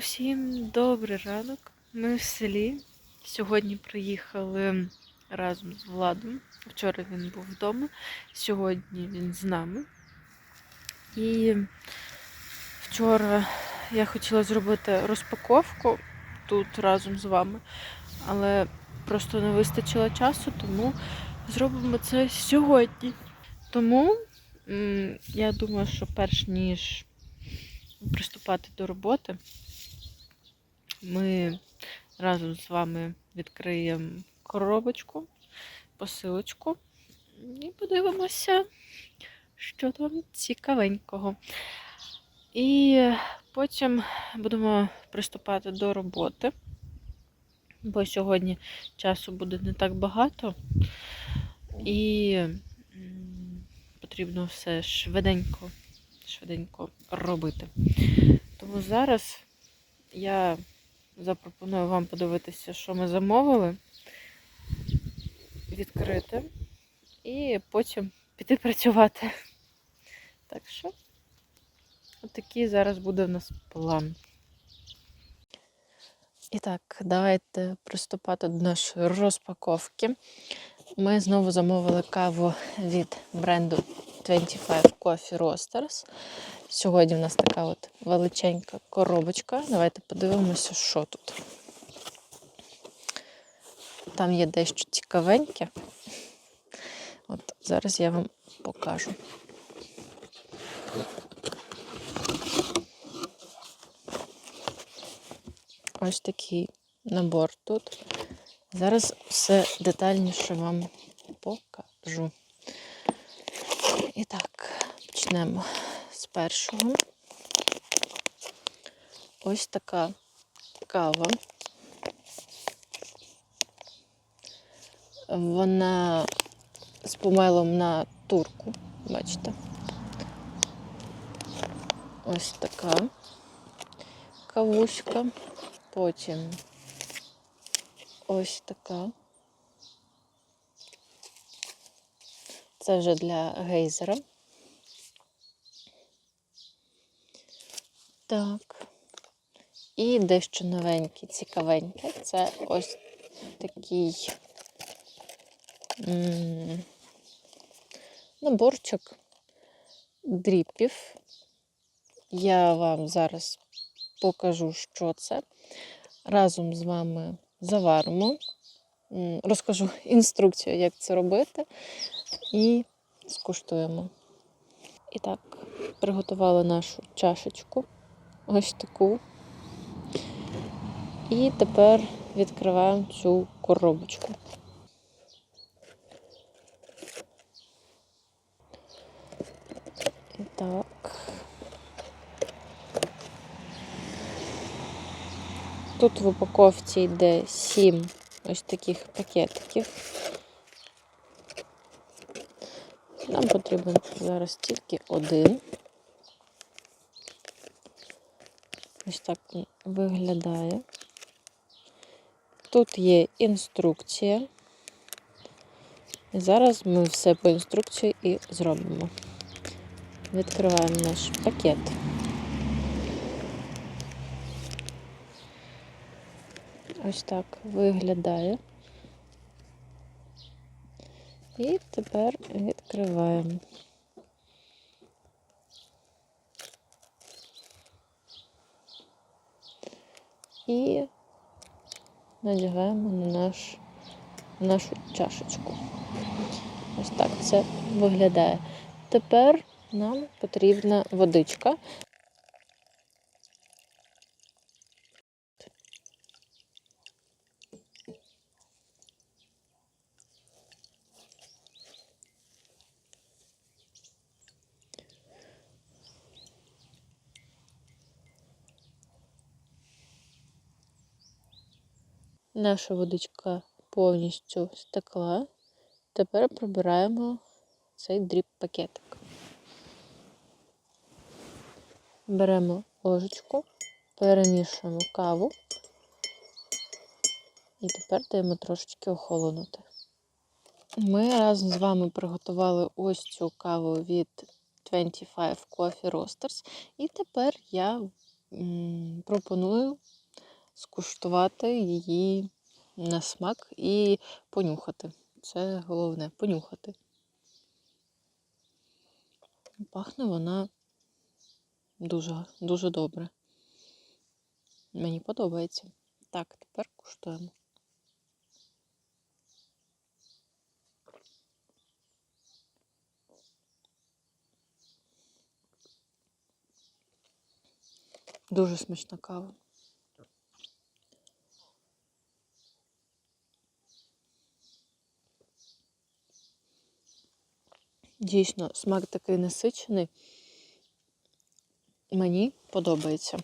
Усім добрий ранок. Ми в селі. Сьогодні приїхали разом з Владом. Вчора він був вдома, сьогодні він з нами. І вчора я хотіла зробити розпаковку тут разом з вами, але просто не вистачило часу, тому зробимо це сьогодні. Тому я думаю, що перш ніж приступати до роботи, ми разом з вами відкриємо коробочку, посилочку і подивимося, що там цікавенького. І потім будемо приступати до роботи, бо сьогодні часу буде не так багато, і потрібно все швиденько, швиденько робити. Тому зараз я запропоную вам подивитися, що ми замовили, відкрити і потім піти працювати. Так що, отакий зараз буде в нас план. І так, давайте приступати до нашої розпаковки. Ми знову замовили каву від бренду 25 Coffee Roasters. Сьогодні в нас така от величенька коробочка. Давайте подивимося, що тут. Там є дещо цікавеньке. От зараз я вам покажу. Ось такий набор тут. Зараз все детальніше вам покажу. І так, почнемо з першого. Ось така кава. Вона з помелом на турку, бачите. Ось така кавуська. Потім ось така. Це вже для гейзера. Так. І дещо новеньке, цікавеньке. Це ось такий м, наборчик дріпів. Я вам зараз покажу, що це. Разом з вами заваримо, розкажу інструкцію, як це робити, і скуштуємо. І так, приготували нашу чашечку. Ось таку. І тепер відкриваємо цю коробочку. І так. Тут в упаковці йде 7 ось таких пакетиків. Нам потрібен зараз тільки один. Ось так виглядає. Тут є інструкція. І зараз ми все по інструкції і зробимо. Відкриваємо наш пакет. Ось так виглядає. І тепер відкриваємо. І надягаємо на, наш, на нашу чашечку. Ось так це виглядає. Тепер нам потрібна водичка. Наша водичка повністю стекла. Тепер прибираємо цей дріб пакетик. Беремо ложечку, перемішуємо каву і тепер даємо трошечки охолонути. Ми разом з вами приготували ось цю каву від 25 Coffee Roasters. І тепер я пропоную скуштувати її на смак і понюхати. Це головне понюхати. Пахне вона дуже, дуже добре. Мені подобається. Так, тепер куштуємо. Дуже смачна кава. Дійсно, смак такий насичений. Мені подобається.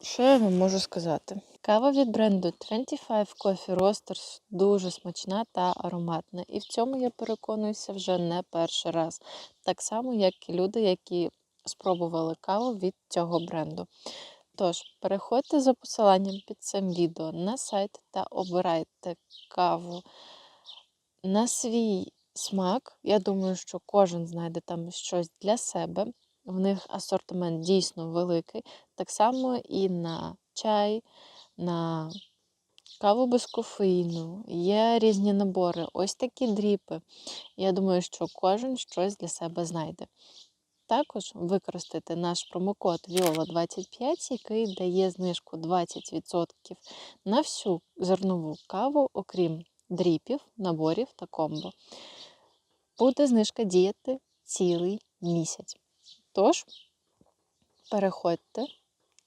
Що я вам можу сказати? Кава від бренду 25 Coffee Roasters дуже смачна та ароматна. І в цьому я переконуюся вже не перший раз. Так само, як і люди, які спробували каву від цього бренду. Тож, переходьте за посиланням під цим відео на сайт та обирайте каву на свій смак. Я думаю, що кожен знайде там щось для себе. В них асортимент дійсно великий. Так само і на чай, на каву без кофеїну. Є різні набори, ось такі дріпи. Я думаю, що кожен щось для себе знайде. Також використайте наш промокод VIOLA25, який дає знижку 20% на всю зернову каву, окрім дріпів, наборів та комбо. Буде знижка діяти цілий місяць. Тож, переходьте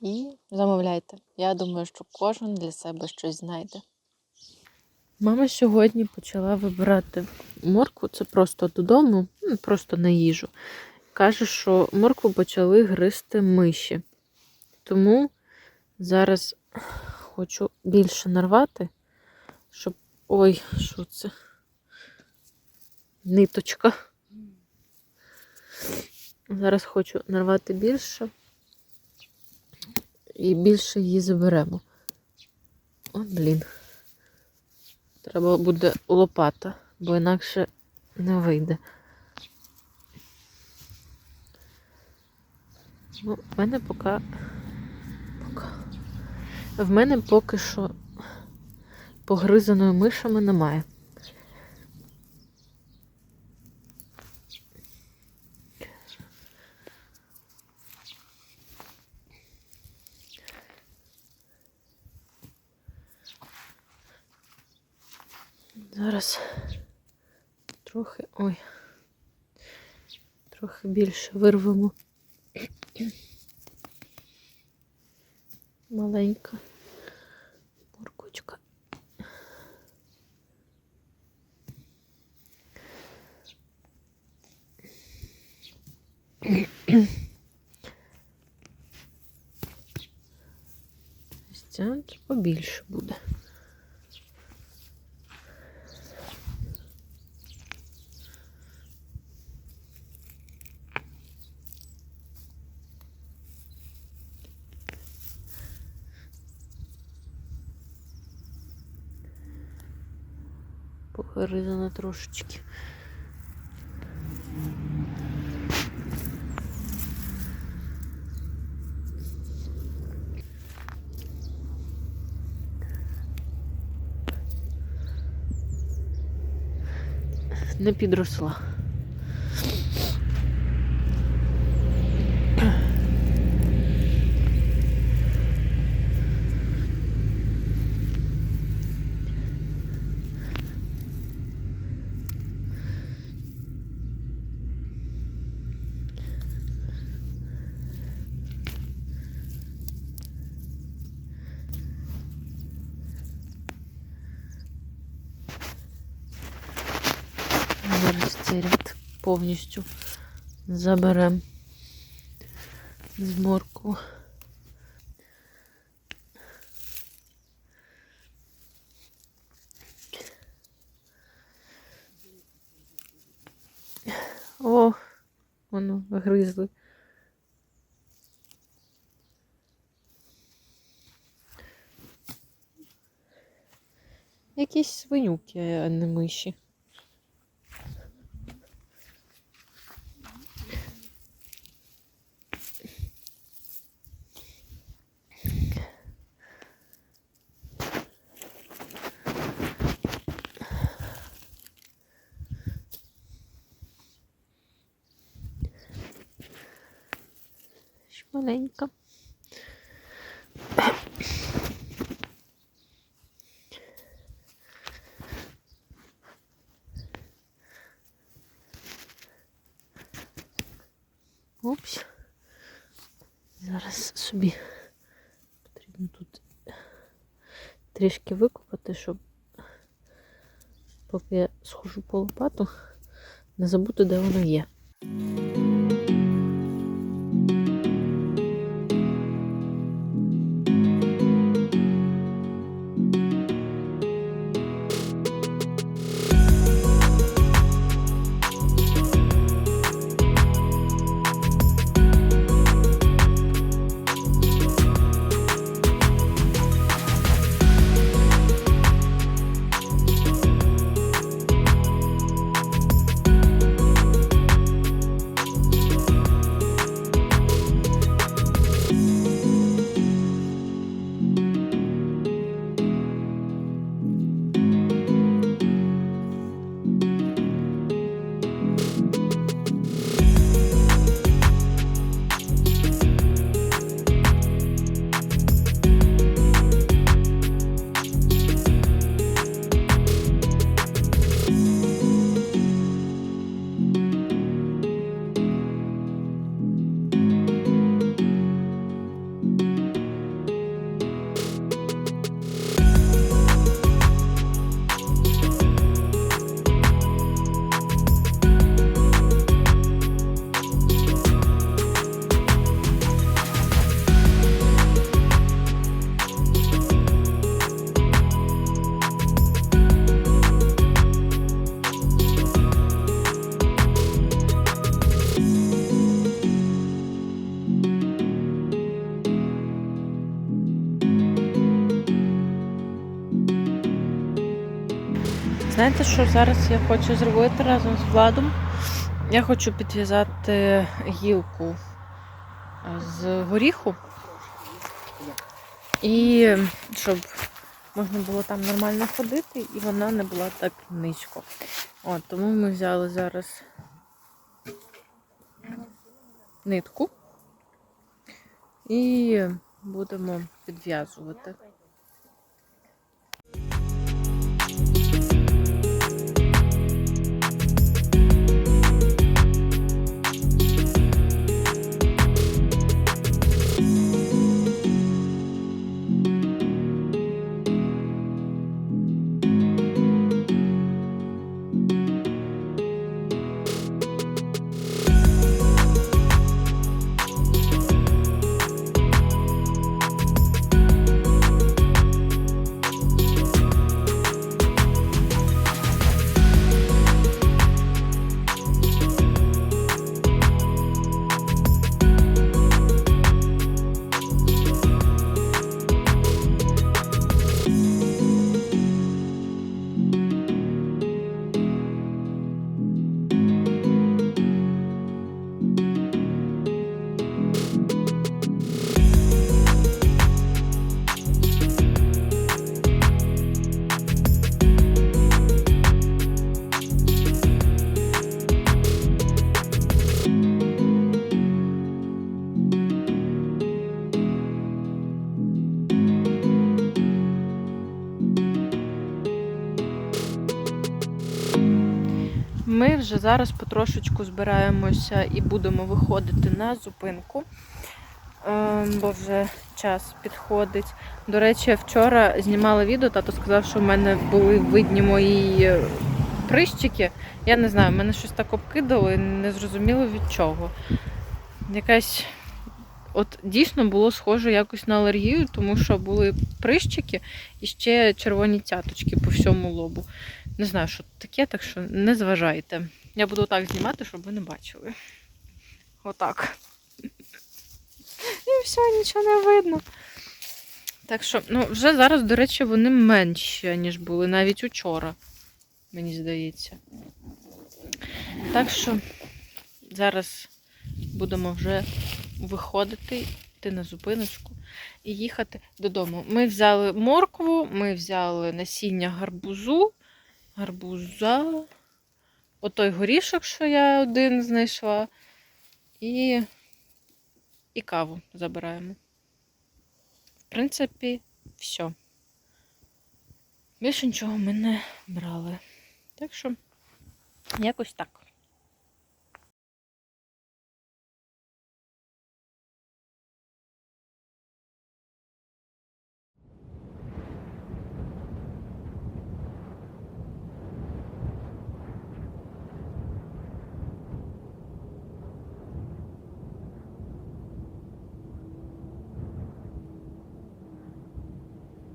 і замовляйте. Я думаю, що кожен для себе щось знайде. Мама сьогодні почала вибирати моркву, це просто додому, ну, просто на їжу. Каже, що моркву почали гризти миші. Тому зараз хочу більше нарвати, щоб. Ой, що це? Ниточка. Зараз хочу нарвати більше і більше її заберемо. О, блін. Треба буде лопата, бо інакше не вийде. Ну, в мене поки. поки. В мене поки що погризаної мишами немає. Зараз трохи, ой, трохи більше вирвемо. Маленька моркочка. Ось Ця побільше буде. Погризана трошечки. Не підросла. Зараз цей ряд повністю заберемо з морку. О, воно гризли. Якісь свинюки, а не миші. Маленька. Упс. Зараз собі потрібно тут трішки викопати, щоб поки я схожу по лопату, не забути, де воно є. Знаєте, що зараз я хочу зробити разом з Владом? Я хочу підв'язати гілку з горіху. І щоб можна було там нормально ходити, і вона не була так низько. От, тому ми взяли зараз нитку і будемо підв'язувати. Зараз потрошечку збираємося і будемо виходити на зупинку, ем, бо вже час підходить. До речі, вчора знімала відео, тато сказав, що в мене були видні мої е, прищики. Я не знаю, мене щось так обкидало і не зрозуміло від чого. Якась. От дійсно було схоже якось на алергію, тому що були прищики і ще червоні цяточки по всьому лобу. Не знаю, що таке, так що не зважайте. Я буду отак знімати, щоб ви не бачили. Отак. І все, нічого не видно. Так що, ну, вже зараз, до речі, вони менші, ніж були навіть учора, мені здається. Так що зараз будемо вже виходити, йти на зупиночку і їхати додому. Ми взяли моркву, ми взяли насіння гарбузу, гарбуза, отой горішок, що я один знайшла. І і каву забираємо. В принципі, все. Більше нічого ми не брали. Так що, якось так.